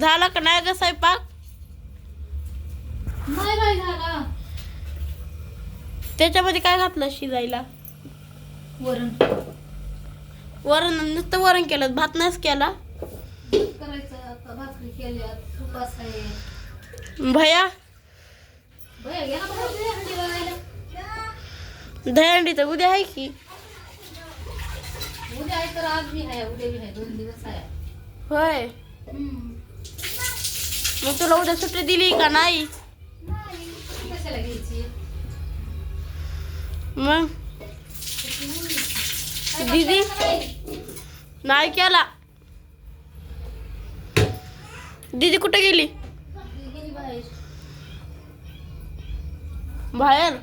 झाला का नाही ग स्वयंपाक? नाही बाई झाला. त्याच्यामध्ये काय घातलं शिजायला? वरण. वरण नुसतं वरण केलं भात नाहीच केला? करायचं आता भाकरी केल्या उपास आहे. भया? बया गेला बाहेर तुझ्या हंडी बघायला. दहीहंडी तर उद्या आहे की? उद्या आहे तर आज बी आहे उद्या बी आहे दोन दिवस आहे. होय. हम्म. मग तुला उद्या सुट्टी दिली का नाही? मग? दीदी? नाही? केला. दीदी कुठे गेली? बाहेर.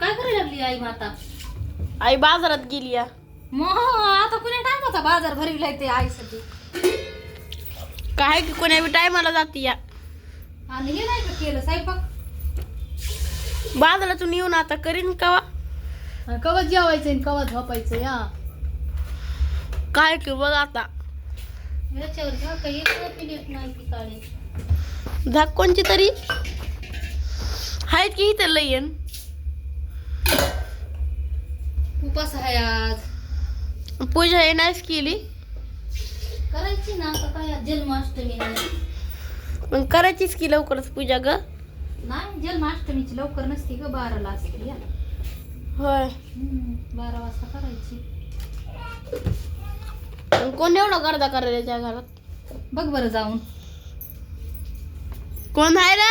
काय करायला लागली आई माता आई बाजारात गेली या. मग आता कुण्या टायमाचा बाजार भरविलाय ते आईसाठी? काय की कोण्या बी टायमाला जाती या. आणि हे नाही का केलं स्वयंपाक? बाजारातून येऊन आता करीन का कवच जेवायचं आणि कवच झोपायचं या काय की बघ आता. याच्यावर झाका येत पिलेत नाही ती काळे. झाक कोणची तरी. आहेत की इथं लयन उपास आहे आज. पूजा हे नाहीच केली. करायची ना आता काय आज जन्माष्टमी मग करायचीच की लवकरच पूजा ग? नाही जन्माष्टमीची लवकर नसते ग बाराला असते या. होय. हम्म, बारा वाजता करायची. मग कोण एवढा गर्दा करायला त्या घरात? बघ बरं जाऊन. कोण आहे रे?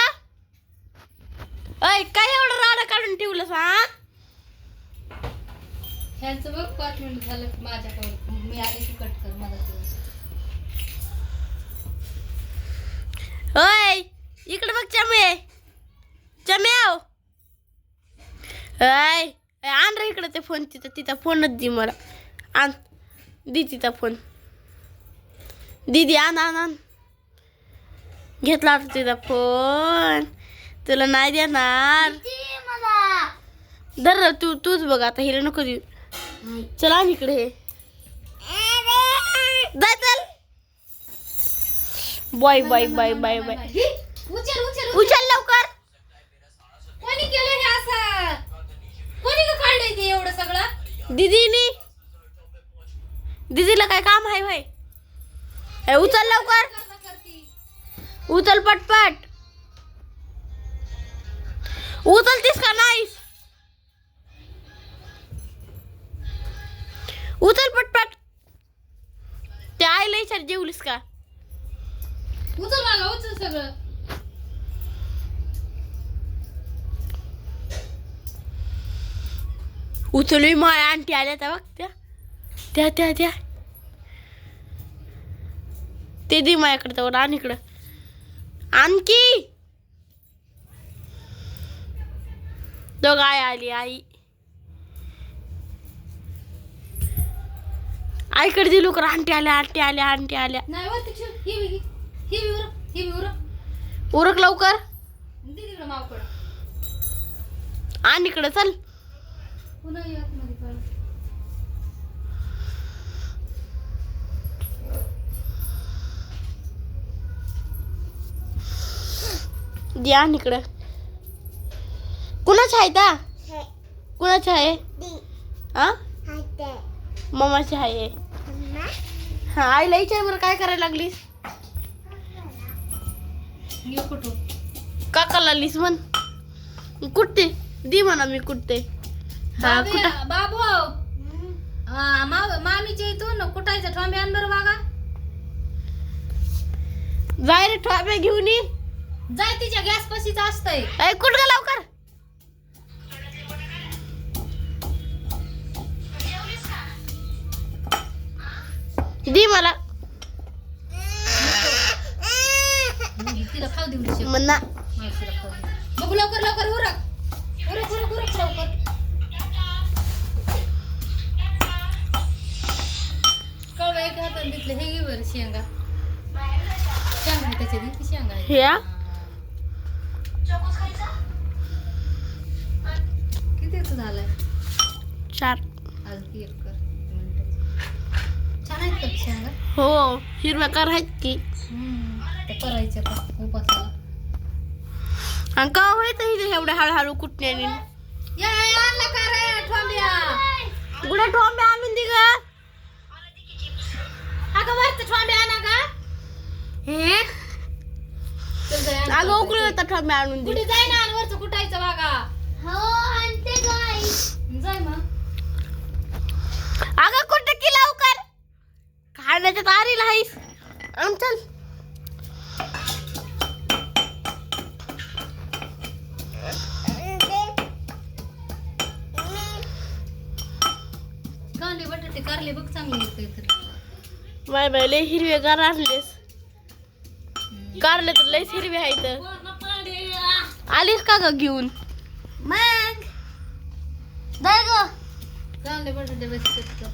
अय काय एवढं राडा काढून ठेवलं हा? ह्यांचं बघ पाच मिनिट झालं की माझ्याकडे. मी आले की कट कर मला होय इकडे बघ चमे. चम्याव अय आण रे इकडे ते फोन तिथं तिचा फोनच दे मला. आण दे तिचा फोन. दीदी आण आण आण. घेतला आता तिचा फोन. तुला नाही देणार. धर तू तूच बघ आता हिला नको देऊ. चल इकडे. हे जाय चल bye bye bye bye bye. उचल उचल उचल. लवकर. कोणी केलं हे असं? कोणी का काढलंय ते एवढं सगळं? दीदीनी. दीदीला काय काम आहे भाई ए, उचल लवकर. उचल पटपट. उचलतीस का नाही? उचल पटपट. ते आईला विचार जेवलीस का? उचल मागा उचल सगळं. उचलली माय आंटी आल्या त्या बघ त्या. त्या त्या त्या. ते दे माझ्याकडे तेवढं आण इकडं. आणखी दोघ आई आली आई. आईकडे दिलो कर आंटी आल्या आंटी आल्या आंटी आल्या. नाही ही बी. ही उरक ही बी उरक उरक लवकर. दे तिकडं मावकड. आण इकडं चल. पुन्हा ये आतमध्ये कळ दे आण इकडं. कुणाच्या आहे ता? कुणाच्या आहे? हा? मम्माची आहे. हा आईला विचार बरं काय करायला लागलीस? काकाला लिस म्हण. कुठते? दे म्हणा मी कुठते. हा बाबे, कुठं? बाबू. मामीच्या इथून कुठायचं? ठोंबे बरं बागा जाय रे ठोप्या घेऊन ये. जाय तिच्या गॅस पशीच असतंय. ऐ कुठ गा लवकर? दे मला. तिला खाऊ देऊ मावशीला खाऊ दे. बघू लवकर लवकर उरक. उरक उरक उरक लवकर. कळवा एक घेतलं हे घे बरं शेंगा. शेंगा शेंगा आहे. ह्या? कितीच झालंय? चार. एक कर. मिनिटाचं. छान आहे लागतात शेंगा? हो हिरव्या कार आहेत की. हम्म, ते करायचं का? उपासाला आणि का व्हायचं एवढ्या हळूहळू कुठण्याने या या, आणला का रे ठोंब्या? कुठे टोंबे आणून दे ग? अगं वरचं ठोंब्या आणा का हे. अगं उकळी होता टोंबे आणून दे. कुठे जाय ना आणि वरचं कुठायचं बघा. हो आणते जाय मग. अगं कुठे की लवकर? खाण्याच्या तारीला आहेस आम चल. कारले बघ चांगले बाय बाय लय हिरवे गार आणलेस. कारले तर लयच हिरवे आहेत. आलीस का ग घेऊन? मग. दर ग. बटाटे बसतात